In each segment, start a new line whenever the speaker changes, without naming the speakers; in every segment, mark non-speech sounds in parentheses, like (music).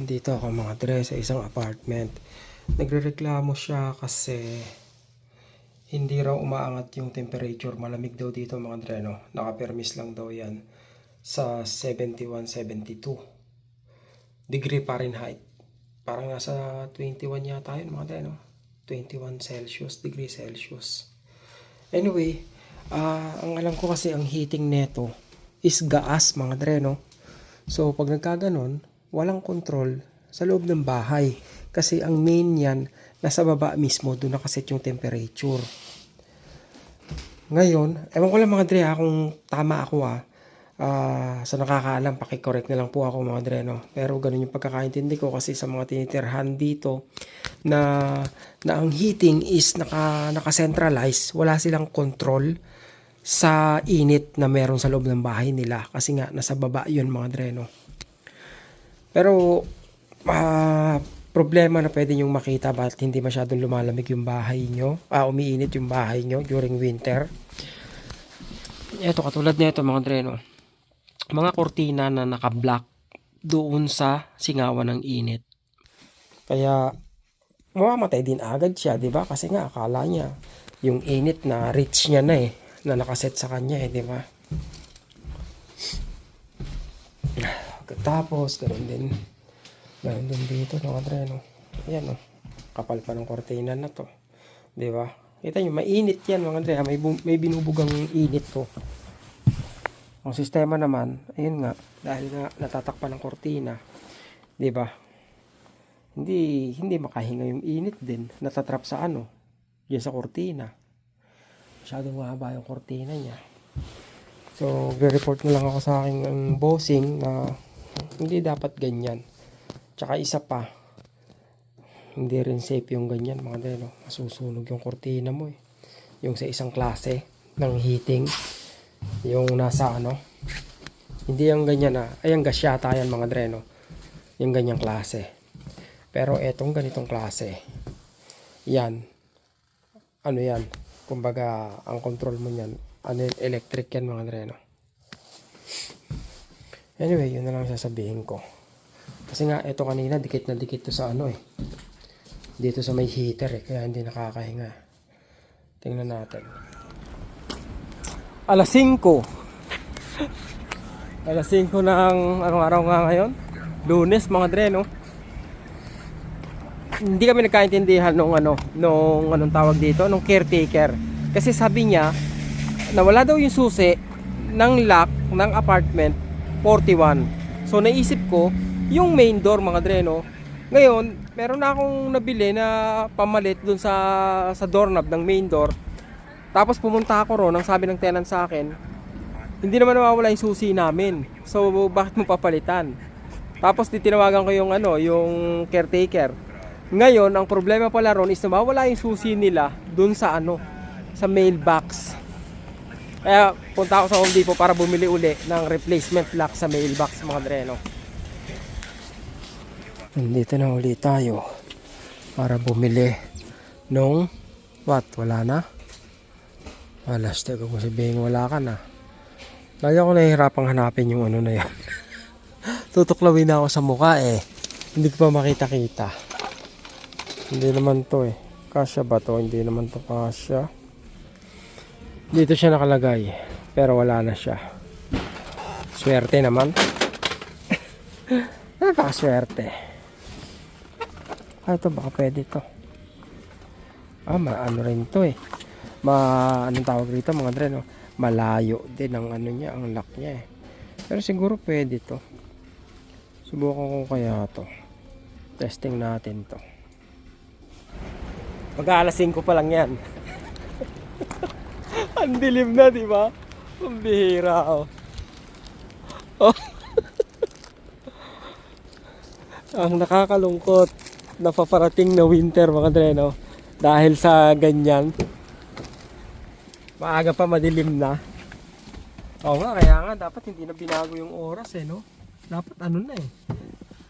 Dito ako mga dre sa isang apartment. Nagrereklamo siya kasi hindi raw umaangat yung temperature. Malamig daw dito mga dre, no? Nakapermis lang daw yan sa 71, 72 degree Fahrenheit. Parang nasa 21 yata yun mga dre, no? 21 Celsius, degree Celsius. Anyway, ah ang alam ko kasi ang heating neto is gas mga dre, no? So, pag nagkaganon, walang control sa loob ng bahay. Kasi ang main yan, nasa baba mismo, doon nakaset yung temperature. Ngayon, ewan ko lang mga dre kung tama ako ha. Ah, sa nakakaalam, pakicorrect na lang po ako mga dre, no? Pero ganun yung pagkakaintindi ko kasi sa mga tinitirhan dito na, na ang heating is naka, naka-centralize, wala silang control sa init na meron sa loob ng bahay nila kasi nga nasa baba yun mga dreno. Pero ah, problema na pwede nyong makita bakit hindi masyadong lumalamig yung bahay nyo, ah, umiinit yung bahay nyo during winter. Ito katulad nito mga dreno. Mga kortina na naka-black doon sa singawan ng init. Kaya mamamatay din agad siya, 'di ba? Kasi nga akala niya yung init na reach niya na eh na nakaset sa kanya eh, di ba? Tapos, ganun din. Ganun din dito, no, Andre, no? Ayan, no? Kapal pa ng kortina na to. Di ba? Kita nyo, mainit yan, mga Andre. May, may binubugang init to. Ang sistema naman, ayun nga, dahil nga natatakpan ng kortina, di ba? Hindi, hindi makahinga yung init din. Natatrap sa ano? Yan sa kortina masyadong mahaba yung kortina niya. So, report na lang ako sa aking um, bossing na hindi dapat ganyan. Tsaka isa pa, hindi rin safe yung ganyan mga deno. Masusunog yung kortina mo eh. Yung sa isang klase ng heating. Yung nasa ano. Hindi yung ganyan na. Ayan gasyata yan mga dreno. Yung ganyang klase. Pero etong ganitong klase. Yan. Ano yan? kumbaga ang control mo niyan ano electric yan mga dreno anyway yun na lang sasabihin ko. Kasi nga ito kanina dikit na dikit to sa ano eh. Dito sa may heater eh kaya hindi nakakahinga. Tingnan natin. Alas 5 (laughs) alas 5 ng anong araw nga ngayon. Lunes mga dreno hindi kami nagkaintindihan nung ano, nung anong tawag dito, nung caretaker. Kasi sabi niya, nawala daw yung susi ng lock ng apartment 41. So naisip ko, yung main door mga dreno. Ngayon, meron na akong nabili na pamalit dun sa sa doorknob ng main door. Tapos pumunta ako ron, ang sabi ng tenant sa akin, hindi naman nawawala yung susi namin. So bakit mo papalitan? Tapos titinawagan ko yung ano, yung caretaker. Ngayon, ang problema pala ron is nawawala yung susi nila dun sa ano, sa mailbox. Kaya punta ako sa Home Depot para bumili uli ng replacement lock sa mailbox mga dreno. Nandito na uli tayo para bumili nung what? Wala na? Alas, teka kung sabihin wala ka na. Lagi ako nahihirapang hanapin yung ano na yan. (laughs) Tutuklawin na ako sa mukha eh. Hindi ko pa makita-kita. Hindi naman to eh. Kasya ba to? Hindi naman to kasya. Dito siya nakalagay. Pero wala na siya. Swerte naman. (laughs) Napakaswerte. Ah, ito baka pwede to. Ah, ma ano rin to eh. Ma, anong tawag rito mga dre, no? Malayo din ang ano niya, ang lock niya eh. Pero siguro pwede to. Subukan ko kaya to. Testing natin to. Mag alas 5 pa lang yan. Ang dilim na, di ba? Ang bihira, oh. oh. (laughs) Ang nakakalungkot na paparating na winter, mga dreno. Dahil sa ganyan. Maaga pa madilim na. Oo nga, kaya nga, dapat hindi na binago yung oras, eh, no? Dapat ano na, eh.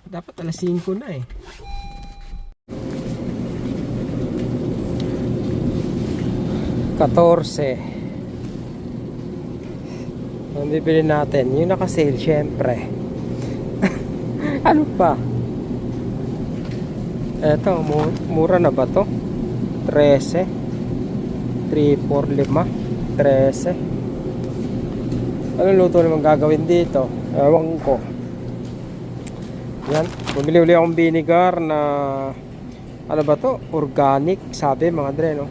Dapat alas 5 na, eh. Katorse. Ang bibili natin, yung naka-sale, syempre. (laughs) ano pa? Eto, mu- mura na ba to? 13. 3, 4, 5. 13. Anong luto naman gagawin dito? Ewan ko. Yan. Bumili uli akong vinegar na ano ba to? Organic, sabi mga dre, no?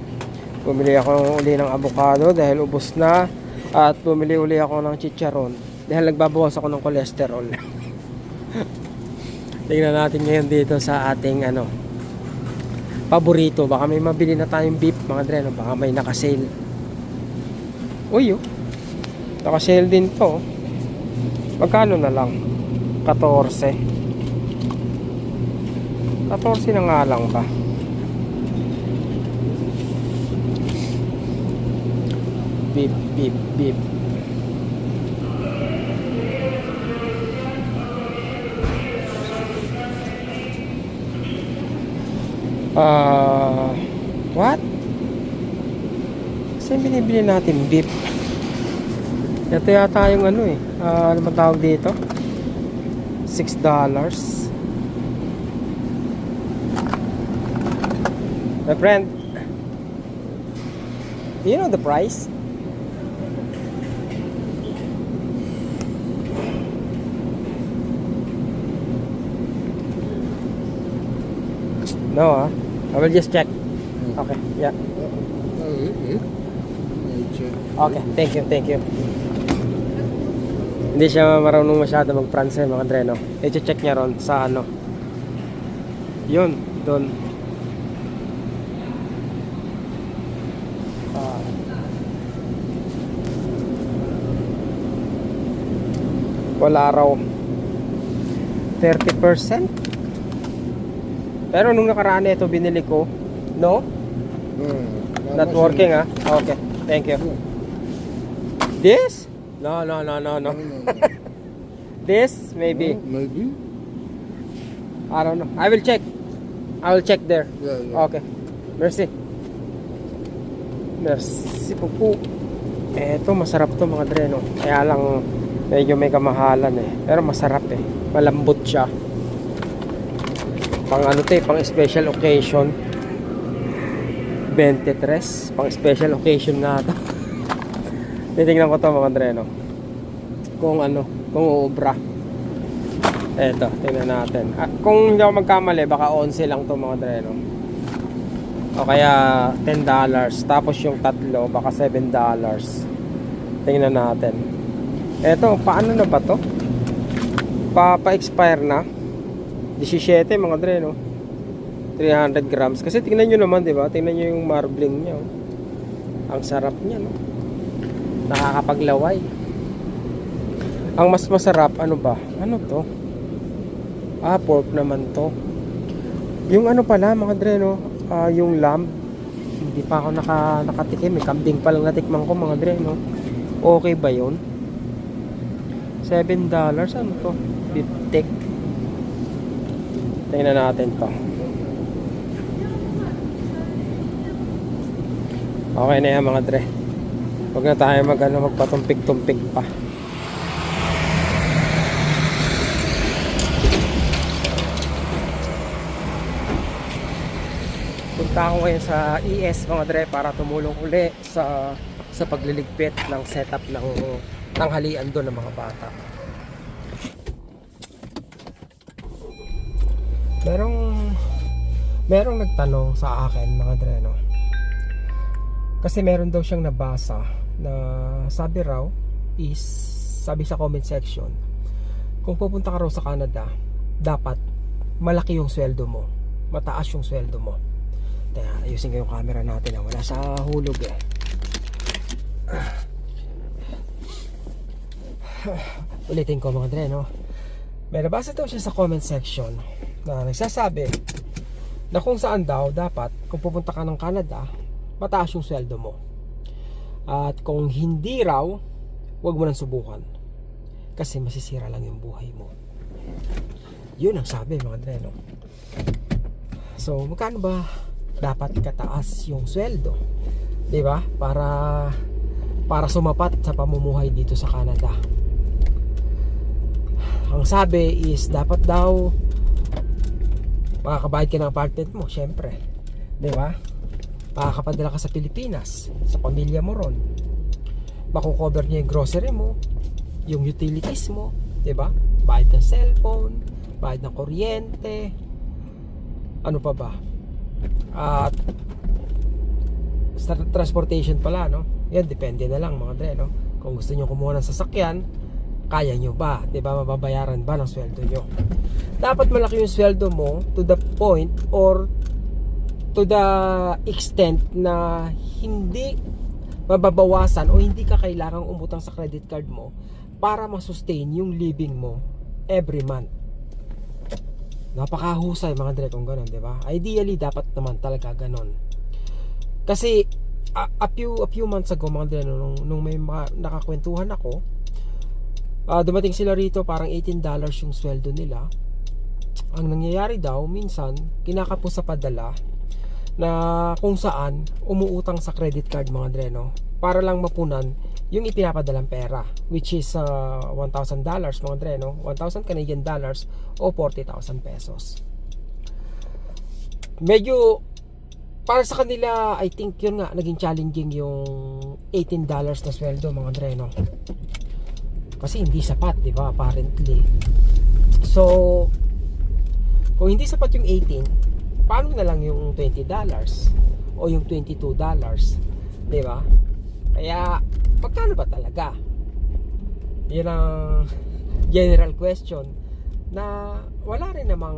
Bumili ako uli ng avocado dahil ubos na. At bumili uli ako ng chicharon dahil nagbabawas ako ng cholesterol. (laughs) Tingnan natin ngayon dito sa ating ano paborito. Baka may mabili na tayong beef mga dre, no? Baka may nakasale. Uy, oh. Nakasale din to. Magkano na lang? 14. 14 na nga lang ba? Beep, beep, beep. Ah, what? Kasi binibili natin beef. Ito yata yung ano eh. Ah, ano ba tawag dito? 6 dollars. My friend, do you know the price? No, ah. I will just check. Okay, yeah. Okay, thank you, thank you. Hindi siya marunong masyado mag-France mga Dre, no? I-check niya ron sa ano. Yun, doon. Ah. wala raw 30%. Pero nung nakaraan ito binili ko, no? Not working ah. Okay, thank you. This? No, no, no, no, no. (laughs) This maybe.
Maybe.
I don't know. I will check. I will check there.
Yeah, yeah.
Okay. Merci. Merci po Eto, masarap to mga dre, no? Kaya lang, medyo may kamahalan eh. Pero masarap eh. Malambot siya. Pang ano to eh, pang special occasion. 23. Pang special occasion na to. (laughs) Titingnan ko to mga dre, no? Kung ano, kung uubra. Eto, tingnan natin. Ah, kung hindi ako magkamali, baka 11 lang to mga dre, no? O kaya 10 dollars. Tapos yung tatlo, baka 7 dollars. Tingnan natin. Eto, paano na ba to? Pa, pa-expire na. 17 mga dre, no? 300 grams. Kasi tingnan nyo naman, di ba? Tingnan nyo yung marbling niya. oh. Ang sarap niya, no? Nakakapaglaway. Ang mas masarap, ano ba? Ano to? Ah, pork naman to. Yung ano pala, mga dre, no? Ah, yung lamb. Hindi pa ako naka, nakatikim. May kambing pa lang natikman ko, mga dre, no? Okay ba yun? 7 dollars, ano to? Beef steak. Tingnan natin to. Okay na yan mga dre. Huwag na tayo mag, ano, magpatumpik-tumpik pa. Punta ako ngayon sa ES mga dre para tumulong uli sa sa pagliligpit ng setup ng tanghalian doon ng mga bata. Merong merong nagtanong sa akin mga dre no. Kasi meron daw siyang nabasa na sabi raw is sabi sa comment section kung pupunta ka raw sa Canada dapat malaki yung sweldo mo mataas yung sweldo mo Teka, ayusin ko yung camera natin ah. wala sa hulog eh (sighs) ulitin ko mga dre no may nabasa daw siya sa comment section na nagsasabi na kung saan daw dapat kung pupunta ka ng Canada mataas yung sweldo mo. At kung hindi raw huwag mo nang subukan. Kasi masisira lang yung buhay mo. Yun ang sabi mga dre so magkano ba dapat kataas yung sweldo? 'di ba? Para para sumapat sa pamumuhay dito sa Canada. Ang sabi is dapat daw makakabayad ka ng apartment mo, syempre. Di ba? Makakapadala ka sa Pilipinas, sa pamilya mo ron. Makukover niya yung grocery mo, yung utilities mo, di ba? Bayad ng cellphone, bayad ng kuryente, ano pa ba? At transportation pala, no? Yan, depende na lang mga dre, no? Kung gusto nyo kumuha ng sasakyan, kaya nyo ba? ba mababayaran ba ng sweldo nyo? Dapat malaki yung sweldo mo to the point or to the extent na hindi mababawasan o hindi ka kailangang umutang sa credit card mo para ma-sustain yung living mo every month. Napakahusay mga dre kung ganun, 'di ba? Ideally dapat naman talaga ganun. Kasi a, a few a few months ago mga dre nung, nung may mga, nakakwentuhan ako, Ah, dumating sila rito parang 18 dollars yung sweldo nila. Ang nangyayari daw minsan kinakapos sa padala na kung saan umuutang sa credit card mga dreno para lang mapunan yung ipinapadalang pera which is uh, 1,000 dollars mga dreno 1,000 Canadian dollars o 40,000 pesos. Medyo para sa kanila I think yun nga naging challenging yung 18 dollars na sweldo mga dreno kasi hindi sapat, 'di ba? Apparently. So kung hindi sapat yung 18, paano na lang yung 20 dollars o yung 22 dollars, 'di ba? Kaya magkano ba talaga? Yun ang (laughs) general question na wala rin namang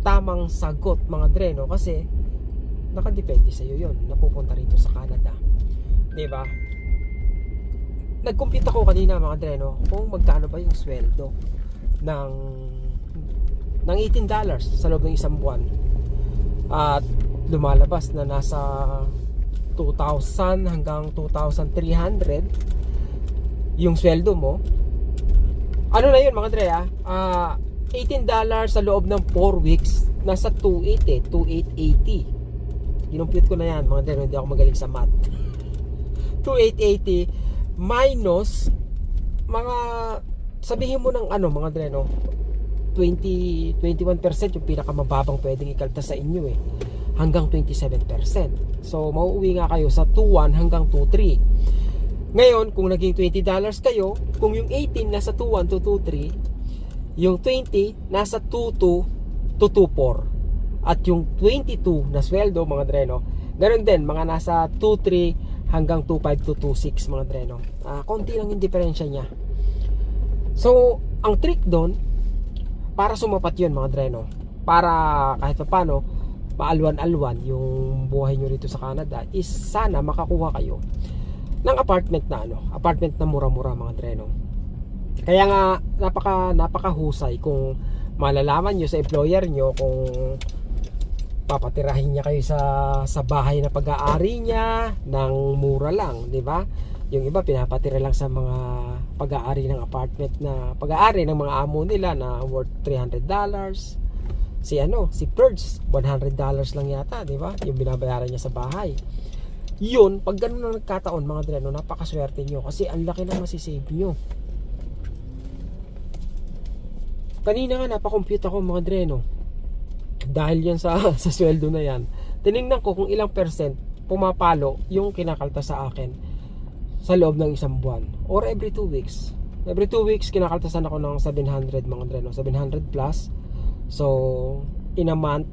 tamang sagot mga dreno kasi nakadepende sa iyo yun napupunta rito sa Canada 'di ba nag-compute ako kanina mga dreno kung magkano ba yung sweldo ng ng 18 dollars sa loob ng isang buwan. At lumalabas na nasa 2,000 hanggang 2,300 yung sweldo mo. Ano na yun mga dre ah? Ah, 18 dollars sa loob ng 4 weeks nasa 2,8 eh 2,880 ginumpute ko na yan mga dre hindi ako magaling sa math. (laughs) 2,880 minus mga sabihin mo ng ano mga dre no 20 21% yung pinakamababang pwedeng ikaltas sa inyo eh hanggang 27%. So mauuwi nga kayo sa 21 hanggang 23. Ngayon, kung naging 20 dollars kayo, kung yung 18 nasa 21 to 23, yung 20 nasa 22 to 24. At yung 22 na sweldo mga dreno, ganun din mga nasa 23 hanggang 2.5 to 2.6 mga dreno. Ah, konti lang yung diferensya niya. So, ang trick doon, para sumapat yun mga dreno, para kahit pa paano, paalwan-alwan yung buhay nyo rito sa Canada is sana makakuha kayo ng apartment na ano, apartment na mura-mura mga dreno. Kaya nga napaka napakahusay kung malalaman nyo sa employer nyo kung papatirahin niya kayo sa sa bahay na pag-aari niya ng mura lang, 'di ba? Yung iba pinapatira lang sa mga pag-aari ng apartment na pag-aari ng mga amo nila na worth 300 dollars. Si ano, si Purge, 100 dollars lang yata, 'di ba? Yung binabayaran niya sa bahay. Yun, pag ganun na nagkataon mga dreno, napakaswerte nyo kasi ang laki na masisave nyo. Kanina nga napakompute ako mga dreno dahil yan sa, (laughs) sa sweldo na yan. Tiningnan ko kung ilang percent pumapalo yung kinakalta sa akin sa loob ng isang buwan. Or every 2 weeks. Every 2 weeks kinakaltasan ako ng 700 mga dreno 700 plus. So in a month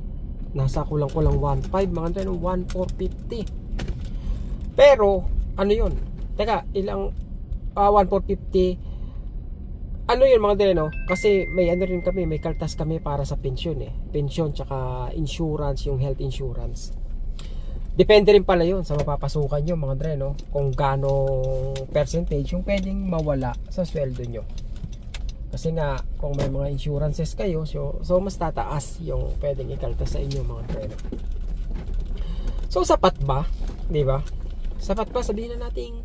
nasa kulang-kulang 1.5 mga dreno 1,450 pero ano yun? Teka ilang uh, 1,450 ano yun mga dre, no? Kasi may ano rin kami, may kaltas kami para sa pensyon eh. Pensyon tsaka insurance, yung health insurance. Depende rin pala yun sa mapapasukan nyo mga dre, no? Kung gaano percentage yung pwedeng mawala sa sweldo nyo. Kasi nga, kung may mga insurances kayo, so, so mas tataas yung pwedeng ikaltas sa inyo mga dre, no? So, sapat ba? Di ba? Sapat ba? Sabihin na natin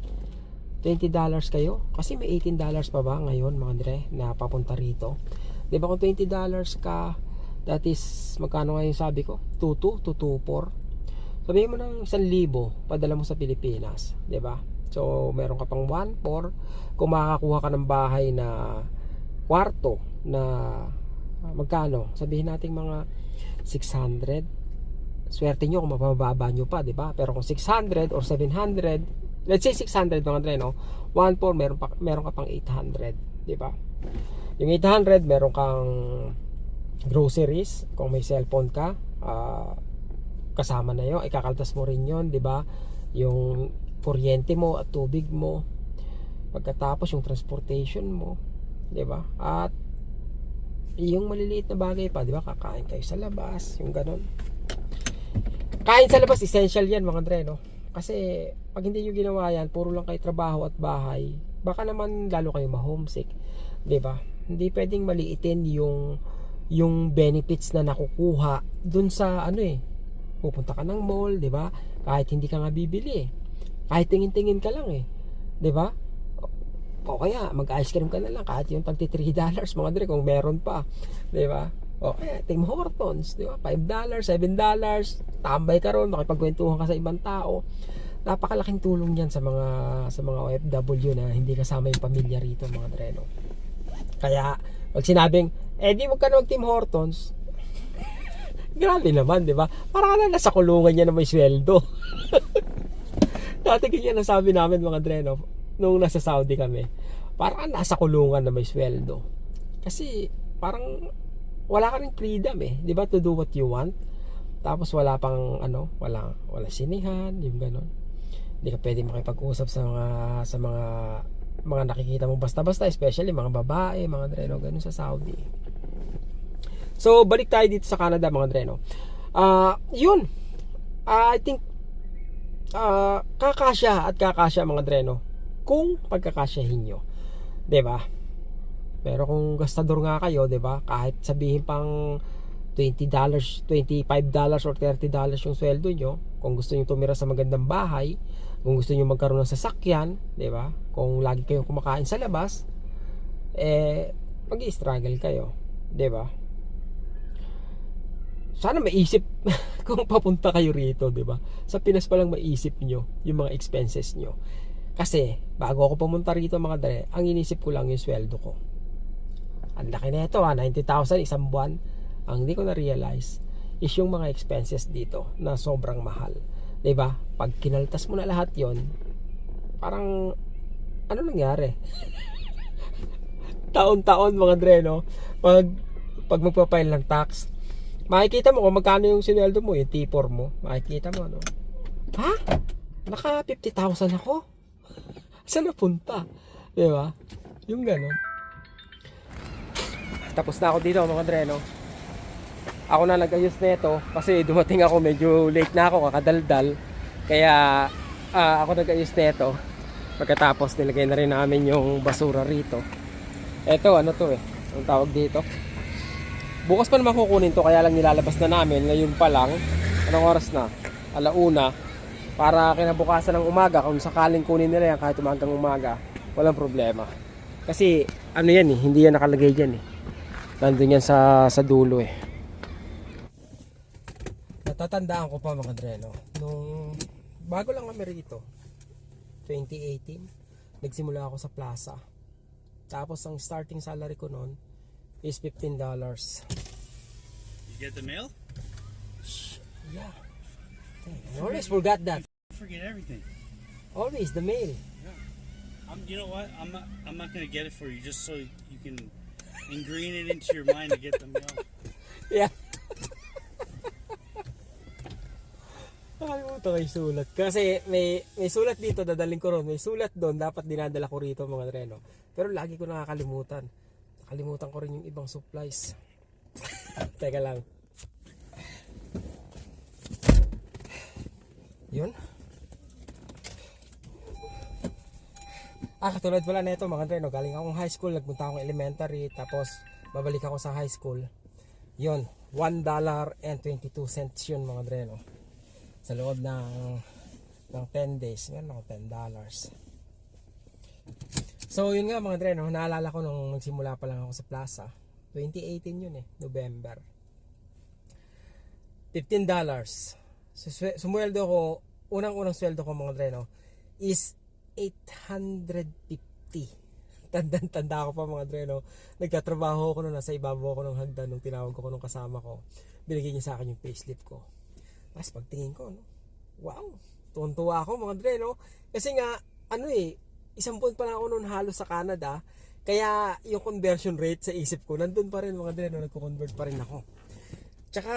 20 dollars kayo kasi may 18 dollars pa ba ngayon mga dre na papunta rito di ba kung 20 dollars ka that is magkano nga yung sabi ko 22 to 24 sabihin mo ng 1,000 padala mo sa Pilipinas di ba so meron ka pang 1,4 kung makakakuha ka ng bahay na kwarto na magkano? Sabihin natin mga 600. Swerte nyo kung mapababa nyo pa, di ba? Pero kung 600 or 700, let's say 600 mga Andre, no? 1 4 meron, pa, meron ka pang 800, di ba? Yung 800, meron kang groceries, kung may cellphone ka, ah, kasama na yun, ikakaltas mo rin yun, di ba? Yung kuryente mo at tubig mo, pagkatapos yung transportation mo, di ba? At yung maliliit na bagay pa, di ba? Kakain kayo sa labas, yung ganon. Kain sa labas, essential yan mga Andre, no? Kasi pag hindi nyo ginawa yan, puro lang kayo trabaho at bahay, baka naman lalo kayo ma-homesick, ba? Hindi pwedeng maliitin yung yung benefits na nakukuha dun sa ano eh, pupunta ka ng mall, di ba? Kahit hindi ka nga bibili eh. Kahit tingin-tingin ka lang eh. Di ba? O kaya, mag-ice cream ka na lang kahit yung tagti 3 dollars mga dre kung meron pa. Di ba? O kaya, Tim Hortons, di ba? 5 dollars, 7 dollars, tambay ka ron, makipagkwentuhan ka sa ibang tao. Napakalaking tulong yan sa mga sa mga OFW na hindi kasama yung pamilya rito mga dre, no? Kaya, pag sinabing, eh di wag ka Tim Hortons, (laughs) grabe naman, di ba? Parang na nasa kulungan niya na may sweldo. (laughs) Dati ganyan ang sabi namin mga dre, no? Nung nasa Saudi kami. Parang nasa kulungan na may sweldo. Kasi, parang wala ka rin freedom eh. Di ba? To do what you want. Tapos wala pang ano, wala wala sinihan, yung ganun. Hindi ka pwede makipag-usap sa mga sa mga mga nakikita mo basta-basta, especially mga babae, mga dreno, ganun sa Saudi. So, balik tayo dito sa Canada, mga dreno. Ah, yun. Ah, I think ah kakasya at kakasya mga dreno kung pagkakasyahin nyo. 'Di ba? Pero kung gastador nga kayo, 'di ba? Kahit sabihin pang 20 dollars, 25 dollars or 30 dollars yung sweldo nyo, kung gusto niyo tumira sa magandang bahay, kung gusto niyo magkaroon ng sasakyan, 'di ba? Kung lagi kayong kumakain sa labas, eh mag-struggle kayo, 'di ba? Sana maisip (laughs) kung papunta kayo rito, 'di ba? Sa Pinas pa lang maisip nyo yung mga expenses nyo. Kasi bago ako pumunta rito mga dre, ang inisip ko lang yung sweldo ko. Ang laki na ito ha, 90,000 isang buwan. Ang hindi ko na-realize is yung mga expenses dito na sobrang mahal. ba? Pag kinaltas mo na lahat 'yon, parang ano nangyari? (laughs) Taon-taon mga dre, no? Pag pag magpa-file ng tax, makikita mo kung magkano yung sinweldo mo, yung T4 mo. Makikita mo, no? Ha? Naka 50,000 ako? (laughs) Saan napunta? Di ba? Yung gano'n. Tapos na ako dito mga dre, no? Ako na nag-ayos nito kasi dumating ako medyo late na ako kakadaldal. Kaya ah, ako nag-ayos nito. Pagkatapos nilagay na rin namin yung basura rito. Eto, ano to eh? Ang tawag dito? Bukas pa naman kukunin to kaya lang nilalabas na namin ngayon pa lang. Anong oras na? Alauna. Para kinabukasan ng umaga kung sakaling kunin nila yan kahit umagang umaga, walang problema. Kasi ano yan eh, hindi yan nakalagay dyan eh. Nandun yan sa, sa dulo eh. Natatandaan ko pa mga dreno. Nung bago lang kami rito, 2018, nagsimula ako sa plaza. Tapos ang starting salary ko noon is $15.
You get the mail?
Yeah. I always forgot that.
Forget everything.
Always the mail.
I'm, you know what? I'm not. I'm not gonna get it for you just so you can ingrain it into your mind to get the mail. (laughs)
Yeah. Nakalimutan ko yung sulat. Kasi may, may sulat dito, dadaling ko ron. May sulat doon, dapat dinadala ko rito mga dreno. Pero lagi ko nakakalimutan. Nakalimutan ko rin yung ibang supplies. (laughs) Teka lang. Yun. Ah, katulad pala na ito mga dreno. Galing akong high school, nagpunta akong elementary, tapos babalik ako sa high school. Yun, $1.22 yun mga dreno. Sa loob ng ng 10 days, meron ako $10. So yun nga mga dreno, naalala ko nung nagsimula pa lang ako sa plaza. 2018 yun eh, November. $15. So, swe- sumweldo ko, unang-unang sweldo ko mga dreno is 850 Tanda-tanda ko pa mga dre, no? Nagtatrabaho ako nung nasa ibabaw ako ng hagdan nung tinawag ko nung kasama ko. Binigay niya sa akin yung payslip ko. Tapos pagtingin ko, no? Wow! Tuwan-tuwa ako mga dre, no? Kasi nga, ano eh, isang buwan pa lang ako noon halos sa Canada. Kaya yung conversion rate sa isip ko, nandun pa rin mga dre, no? Nagko-convert pa rin ako. Tsaka,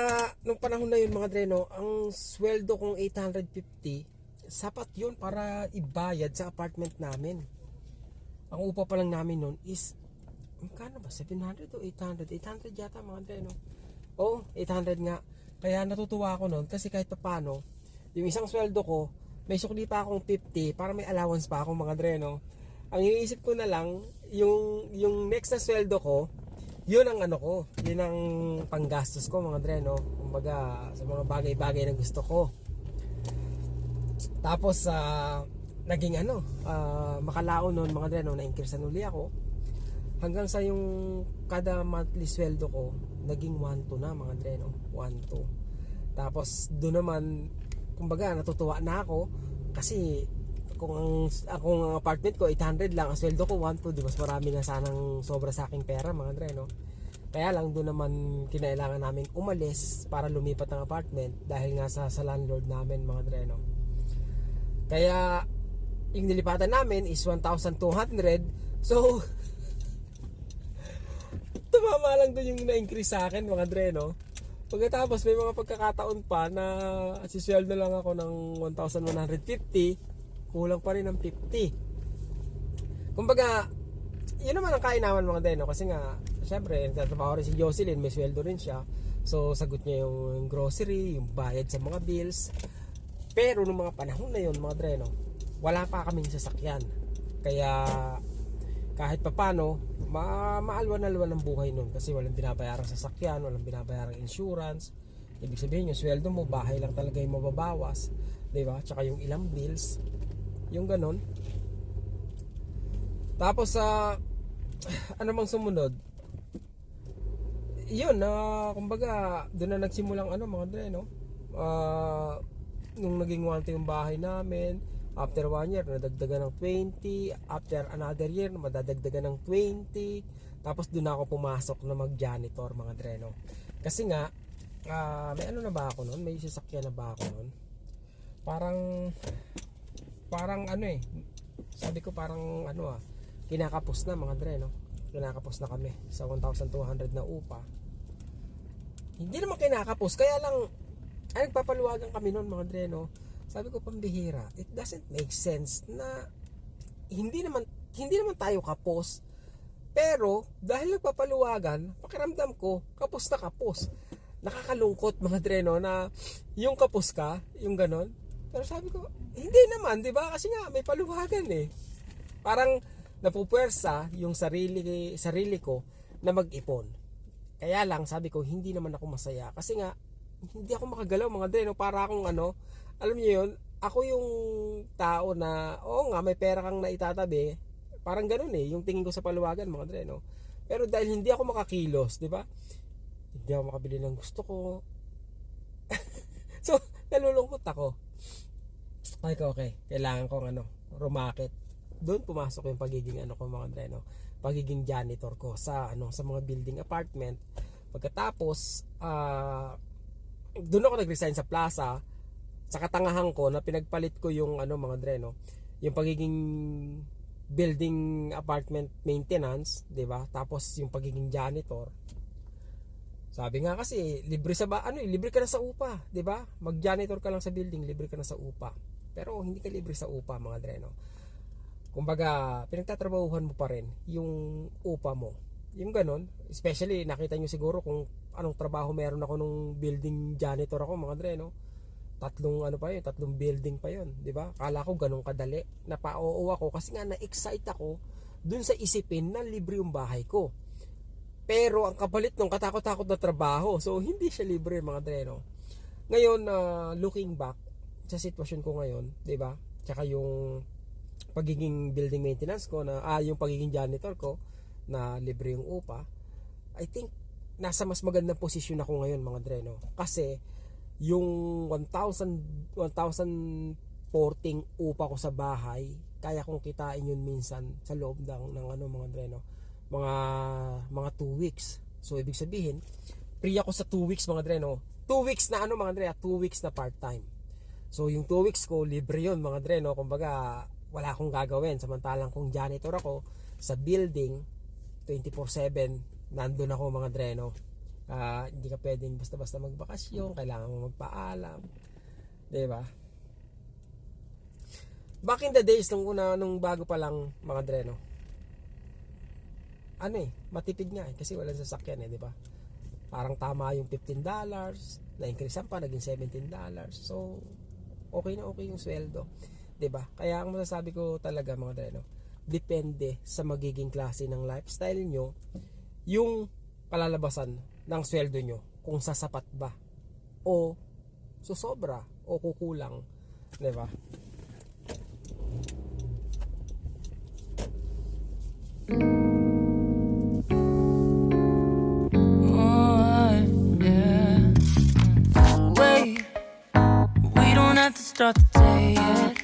nung panahon na yun mga dre, no? Ang sweldo kong 850, sapat yun para ibayad sa apartment namin. Ang upa pa lang namin noon is, magkano ba? 700 o 800? 800 yata mga dre, no? Oo, 800 nga. Kaya natutuwa ako noon kasi kahit paano, yung isang sweldo ko, may sukli pa akong 50 para may allowance pa akong mga dre, no? Ang iniisip ko na lang, yung, yung next na sweldo ko, yun ang ano ko, yun ang panggastos ko mga dre, no? Kumbaga, sa mga bagay-bagay na gusto ko. Tapos, sa naging ano, ah, makalaon noon mga dre, no? Na-increasean uli ako. Hanggang sa yung kada monthly sweldo ko, naging 1-2 na mga dre, no? 1-2. Tapos, doon naman, kumbaga, natutuwa na ako kasi kung ang akong ang apartment ko 800 lang, ang sweldo ko 1 di mas marami na sanang sobra sa aking pera mga dre, no? Kaya lang doon naman kinailangan namin umalis para lumipat ng apartment dahil nga sa, sa landlord namin mga dre, no? Kaya yung nilipatan namin is 1,200 so (laughs) tumama lang doon yung na-increase sa akin mga dre, no? Pagkatapos may mga pagkakataon pa na sisweldo lang ako ng 1,150 kulang pa rin ng 50 kumbaga yun naman ang kainaman mga deno kasi nga syempre nagtatrabaho rin si Jocelyn may sweldo rin siya. So sagot niya yung grocery yung bayad sa mga bills pero nung mga panahon na yun mga dreno wala pa kaming sasakyan. Kaya kahit papano ma maalwan-alwan ang buhay nun kasi walang binabayarang sasakyan walang binabayarang insurance. Ibig sabihin yung sweldo mo bahay lang talaga yung mababawas di ba? Tsaka yung ilang bills yung ganon tapos sa ano mang sumunod? Yun na kumbaga doon na nagsimulang ano mga dre no Ah, nung naging wanto yung bahay namin. After one year nadagdagan ng 20 after another year madadagdagan ng 20 tapos doon ako pumasok na mag janitor mga dre no kasi nga ah, may ano na ba ako noon may sasakyan na ba ako noon parang parang ano eh. Sabi ko parang ano ah kinakapos na mga dre no kinakapos na kami sa 1,200 na upa. Hindi naman kinakapos kaya lang ay nagpapaluwagan kami noon mga dre no? Sabi ko pambihira it doesn't make sense na hindi naman hindi naman tayo kapos. Pero dahil nagpapaluwagan pakiramdam ko kapos na kapos. Nakakalungkot mga dre no? Na yung kapos ka yung ganon. Pero sabi ko hindi naman di ba? Kasi nga may paluwagan eh. Parang napupwersa yung sarili sarili ko na mag-ipon. Kaya lang sabi ko hindi naman ako masaya. Kasi nga hindi ako makagalaw mga dre no? Para akong ano alam niyo yun ako yung tao na oo nga may pera kang naitatabi. Parang ganun eh yung tingin ko sa paluwagan mga dre no? Pero dahil hindi ako makakilos di ba? Hindi ako makabili ng gusto ko. (laughs) So nalulungkot ako. Okay okay. Kailangan kong ano rumakit. Doon pumasok yung pagiging ano ko mga dre no? Pagiging janitor ko sa ano sa mga building apartment. Pagkatapos ah doon ako nag-resign sa plaza sa katangahan ko na pinagpalit ko yung ano mga dre no? Yung pagiging building apartment maintenance 'di ba? Tapos yung pagiging janitor. Sabi nga kasi libre sa ba ano eh, libre ka na sa upa 'di ba? Mag janitor ka lang sa building libre ka na sa upa. Pero hindi ka libre sa upa mga dre no? Kumbaga pinagtatrabahuhan mo pa rin yung upa mo. Yung ganon especially nakita nyo siguro kung anong trabaho meron ako nung building janitor ako mga dre no? Tatlong ano pa yun tatlong building pa yun di ba? Kala ko ganun kadali. Napao ako kasi nga na-excite ako dun sa isipin na libre yung bahay ko. Pero ang kapalit nung katakot-takot na trabaho so hindi siya libre mga dre no? Ngayon uh, looking back sa sitwasyon ko ngayon di ba? Tsaka yung pagiging building maintenance ko na ah yung pagiging janitor ko na libre yung upa I think nasa mas magandang posisyon ako ngayon mga dre no kasi yung 1,000 1,014 upa ko sa bahay kaya kong kitain yun minsan sa loob ng, ng ano mga Dre, no? mga mga 2 weeks. So ibig sabihin, free ako sa 2 weeks mga Dre, no? 2 weeks na ano mga Dre, 2 weeks na part-time. So yung 2 weeks ko, libre yun mga Dre, no? Kumbaga, wala akong gagawin. Samantalang kung janitor ako sa building, 24-7, nandun ako mga Dre, no? Ah, hindi ka pwedeng basta-basta magbakasyon, kailangan mo magpaalam. 'Di ba? Back in the days nung una nung bago pa lang mga Dre, no? Ano eh, matipid nga eh kasi walang sasakyan eh, 'di ba? Parang tama yung $15, na-increase pa naging $17. So, okay na okay yung sweldo. 'Di ba? Kaya ang masasabi ko talaga mga Dre, no? Depende sa magiging klase ng lifestyle nyo yung palalabasan ng sweldo nyo kung sasapat ba o susobra o kukulang 'di ba?
Oh, start the day yet.